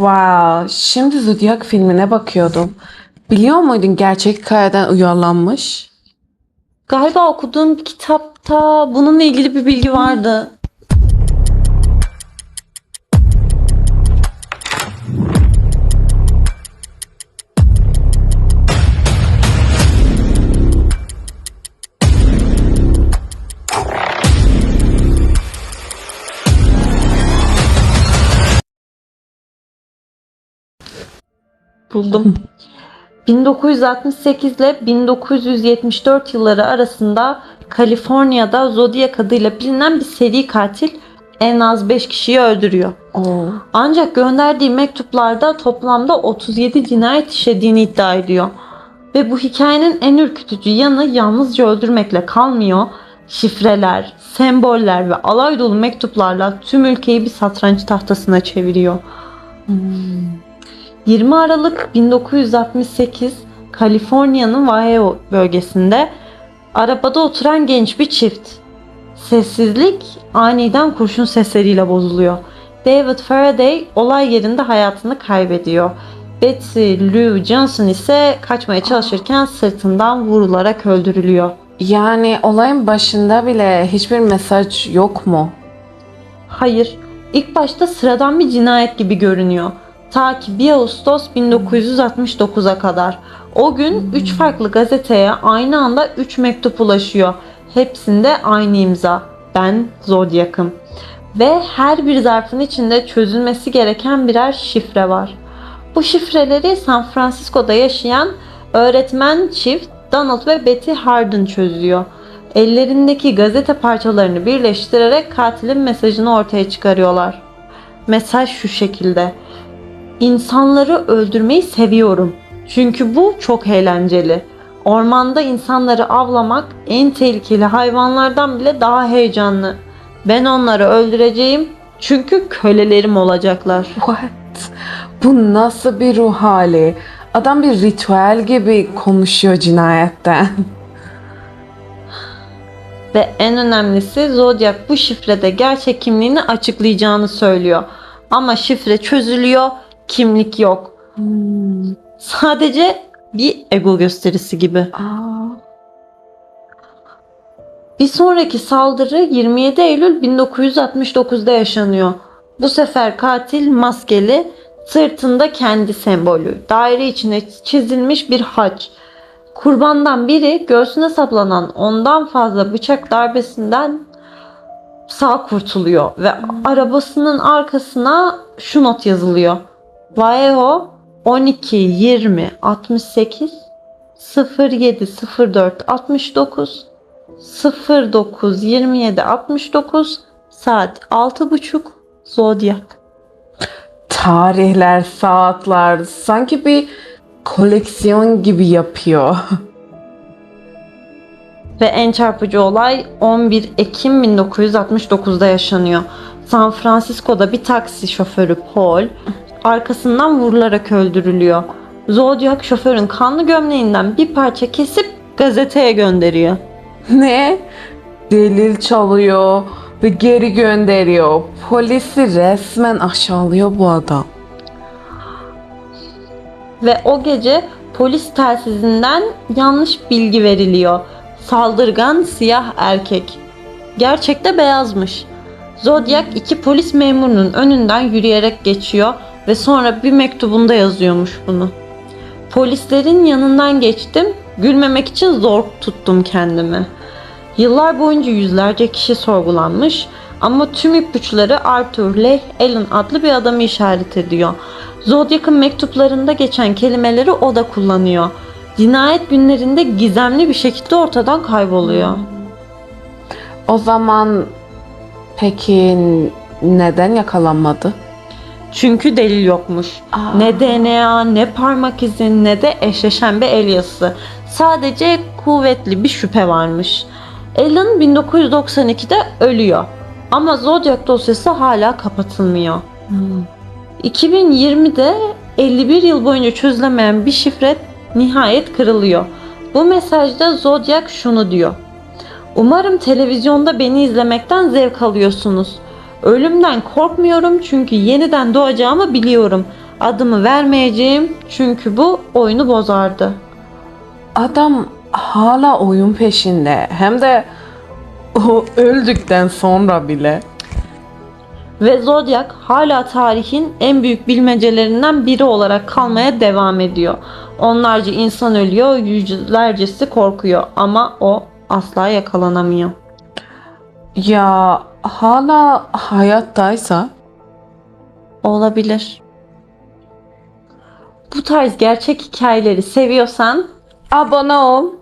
Wow, şimdi Zodiac filmine bakıyordum. Biliyor muydun gerçek hikayeden uyarlanmış? Galiba okuduğum kitapta bununla ilgili bir bilgi vardı. Buldum. 1968 ile 1974 yılları arasında Kaliforniya'da Zodiac adıyla bilinen bir seri katil en az 5 kişiyi öldürüyor. Oo. Ancak gönderdiği mektuplarda toplamda 37 cinayet işlediğini iddia ediyor. Ve bu hikayenin en ürkütücü yanı yalnızca öldürmekle kalmıyor. Şifreler, semboller ve alay dolu mektuplarla tüm ülkeyi bir satranç tahtasına çeviriyor. 20 Aralık 1968 Kaliforniya'nın Vallejo bölgesinde arabada oturan genç bir çift. Sessizlik aniden kurşun sesleriyle bozuluyor. David Faraday olay yerinde hayatını kaybediyor. Betsy Lou Johnson ise kaçmaya çalışırken sırtından vurularak öldürülüyor. Yani olayın başında bile hiçbir mesaj yok mu? Hayır, ilk başta sıradan bir cinayet gibi görünüyor. Ta ki 1 Ağustos 1969'a kadar. O gün 3 farklı gazeteye aynı anda 3 mektup ulaşıyor. Hepsinde aynı imza. Ben Zodiac'ım. Ve her bir zarfın içinde çözülmesi gereken birer şifre var. Bu şifreleri San Francisco'da yaşayan öğretmen çift Donald ve Betty Harden çözüyor. Ellerindeki gazete parçalarını birleştirerek katilin mesajını ortaya çıkarıyorlar. Mesaj şu şekilde. İnsanları öldürmeyi seviyorum. Çünkü bu çok eğlenceli. Ormanda insanları avlamak en tehlikeli hayvanlardan bile daha heyecanlı. Ben onları öldüreceğim çünkü kölelerim olacaklar. What? Bu nasıl bir ruh hali? Adam bir ritüel gibi konuşuyor cinayetten. Ve en önemlisi Zodiac bu şifrede gerçek kimliğini açıklayacağını söylüyor. Ama şifre çözülüyor, kimlik yok. Sadece bir ego gösterisi gibi. Aa. Bir sonraki saldırı 27 Eylül 1969'da yaşanıyor. Bu sefer katil maskeli, sırtında kendi sembolü, daire içine çizilmiş bir haç. Kurbandan biri göğsüne saplanan ondan fazla bıçak darbesinden sağ kurtuluyor ve arabasının arkasına şu not yazılıyor. Vallejo 12 20 68 07 04 69 09 27 69 saat 6.30 Zodiac. Tarihler, saatler sanki bir koleksiyon gibi yapıyor. Ve en çarpıcı olay 11 Ekim 1969'da yaşanıyor. San Francisco'da bir taksi şoförü Paul arkasından vurularak öldürülüyor. Zodiac şoförün kanlı gömleğinden bir parça kesip gazeteye gönderiyor. ne? Delil çalıyor ve geri gönderiyor. Polisi resmen aşağılıyor bu adam. Ve o gece polis telsizinden yanlış bilgi veriliyor. Saldırgan siyah erkek. Gerçekte beyazmış. Zodiac iki polis memurunun önünden yürüyerek geçiyor ve sonra bir mektubunda yazıyormuş bunu. Polislerin yanından geçtim, gülmemek için zor tuttum kendimi. Yıllar boyunca yüzlerce kişi sorgulanmış ama tüm ipuçları Arthur Leigh Allen adlı bir adamı işaret ediyor. Zodiac'ın mektuplarında geçen kelimeleri o da kullanıyor. Cinayet günlerinde gizemli bir şekilde ortadan kayboluyor. O zaman peki neden yakalanmadı? Çünkü delil yokmuş. Aa. Ne DNA, ne parmak izi, ne de eşleşen bir el yazısı. Sadece kuvvetli bir şüphe varmış. Alan 1992'de ölüyor. Ama Zodiac dosyası hala kapatılmıyor. 2020'de 51 yıl boyunca çözülemeyen bir şifre nihayet kırılıyor. Bu mesajda Zodiac şunu diyor. Umarım televizyonda beni izlemekten zevk alıyorsunuz. Ölümden korkmuyorum çünkü yeniden doğacağımı biliyorum. Adımı vermeyeceğim çünkü bu oyunu bozardı. Adam hala oyun peşinde. Hem de o öldükten sonra bile. Ve Zodiac hala tarihin en büyük bilmecelerinden biri olarak kalmaya devam ediyor. Onlarca insan ölüyor, yüzlercesi korkuyor ama o asla yakalanamıyor. Ya hala hayattaysa Olabilir. Bu tarz gerçek hikayeleri seviyorsan abone ol.